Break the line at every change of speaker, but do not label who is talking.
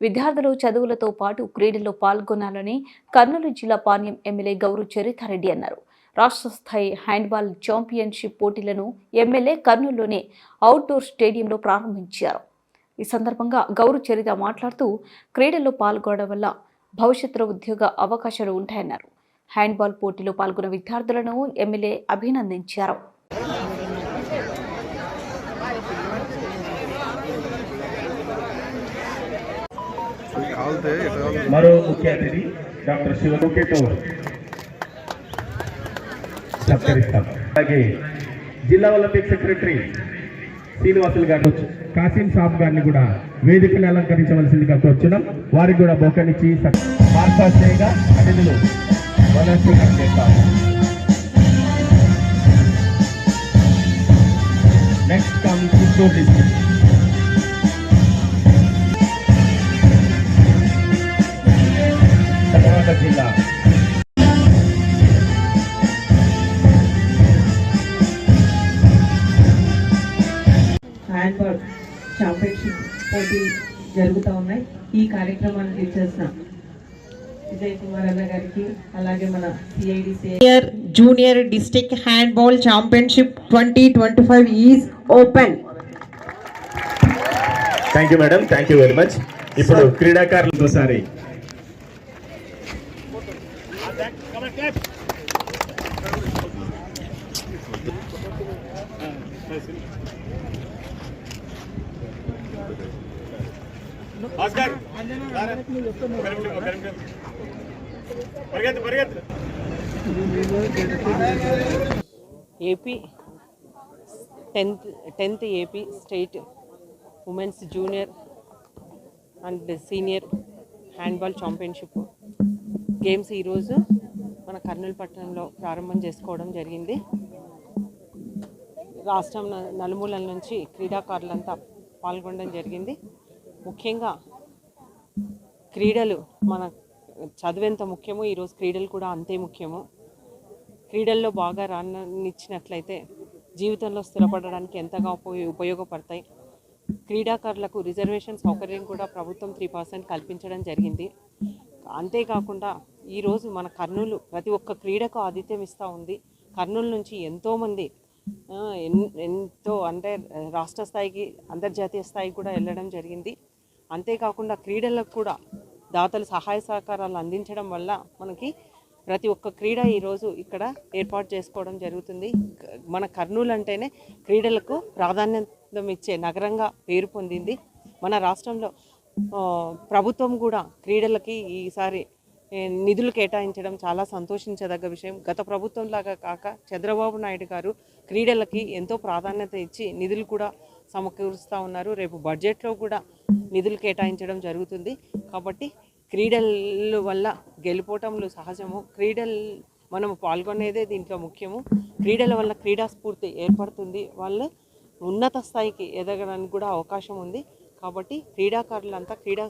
విద్యార్థులు చదువులతో పాటు క్రీడల్లో పాల్గొనాలని కర్నూలు జిల్లా పాణ్యం ఎమ్మెల్యే గౌరు చరితారెడ్డి అన్నారు. రాష్ట్ర స్థాయి హ్యాండ్బాల్ ఛాంపియన్షిప్ పోటీలను ఎమ్మెల్యే కర్నూలులోని అవుట్డోర్ స్టేడియంలో ప్రారంభించారు. ఈ సందర్భంగా గౌరు చరిత మాట్లాడుతూ క్రీడల్లో పాల్గొనడం వల్ల భవిష్యత్తులో ఉద్యోగ అవకాశాలు ఉంటాయన్నారు. హ్యాండ్బాల్ పోటీలో పాల్గొన్న విద్యార్థులను ఎమ్మెల్యే అభినందించారు.
మరో ముఖ్య అతిథి డాక్టర్ శివకేతో సత్కరిస్తాం. అలాగే జిల్లా ఒలింపిక్ సెక్రటరీ శ్రీనివాసులు గారు కాసిం సాబ్ గారిని కూడా వేదికను అలంకరించవలసిందిగా కోరుచున్నాం. వారికి కూడా బొక్కనిచ్చి మార్పాస్ అతిథులు మొదటి చేస్తారు. నెక్స్ట్ కమ్ చిత్తూరు డిస్ట్రిక్ట్ తర్వాత జిల్లా.
హ్యాండ్బాల్ ఛాంపియన్షిప్ పోటీ జరుగుతూ ఉన్నాయి. ఈ కార్యక్రమానికి ఇచ్చేసిన విజయ్ కుమార్ అన్న గారికి అలాగే మన CIDC
Senior Junior District Handball Championship 2025 is open.
Thank you madam thank you very much ఇప్పుడు క్రీడాకారులు ఒకసారి
AP tenth tenth AP state women's junior and senior handball championship. Games ఈరోజు మన కర్నూలు పట్టణంలో ప్రారంభం చేసుకోవడం జరిగింది. రాష్ట్రం నలుమూలల నుంచి క్రీడాకారులంతా పాల్గొనడం జరిగింది. ముఖ్యంగా క్రీడలు మన చదువు ఎంత ముఖ్యమో ఈరోజు క్రీడలు కూడా అంతే ముఖ్యము. క్రీడల్లో బాగా రాణించినట్లయితే జీవితంలో స్థిరపడడానికి ఎంతగా ఉపయో ఉపయోగపడతాయి. క్రీడాకారులకు రిజర్వేషన్ సౌకర్యం కూడా ప్రభుత్వం త్రీ పర్సెంట్ కల్పించడం జరిగింది. అంతేకాకుండా ఈరోజు మన కర్నూలు ప్రతి ఒక్క క్రీడకు ఆతిథ్యం ఇస్తూ ఉంది. కర్నూలు నుంచి ఎంతోమంది ఎన్- ఎంతో అంటే రాష్ట్ర స్థాయికి అంతర్జాతీయ స్థాయికి కూడా వెళ్ళడం జరిగింది. అంతేకాకుండా క్రీడలకు కూడా దాతలు సహాయ సహకారాలు అందించడం వల్ల మనకి ప్రతి ఒక్క క్రీడ ఈరోజు ఇక్కడ ఏర్పాటు చేసుకోవడం జరుగుతుంది. మన కర్నూలు అంటేనే క్రీడలకు ప్రాధాన్యత ఇచ్చే నగరంగా పేరు పొందింది. మన రాష్ట్రంలో ప్రభుత్వం కూడా క్రీడలకి ఈసారి నిధులు కేటాయించడం చాలా సంతోషించదగ్గ విషయం. గత ప్రభుత్వం లాగా కాక చంద్రబాబు నాయుడు గారు క్రీడలకి ఎంతో ప్రాధాన్యత ఇచ్చి నిధులు కూడా సమకూరుస్తూ ఉన్నారు. రేపు బడ్జెట్లో కూడా నిధులు కేటాయించడం జరుగుతుంది. కాబట్టి క్రీడల వల్ల గెలుపోవటంలు సహజము. క్రీడలు మనం పాల్గొనేదే దీంట్లో ముఖ్యము. క్రీడల వల్ల క్రీడా స్ఫూర్తి ఏర్పడుతుంది. వాళ్ళు ఉన్నత స్థాయికి ఎదగడానికి కూడా అవకాశం ఉంది. కాబట్టి క్రీడాకారులంతా క్రీడా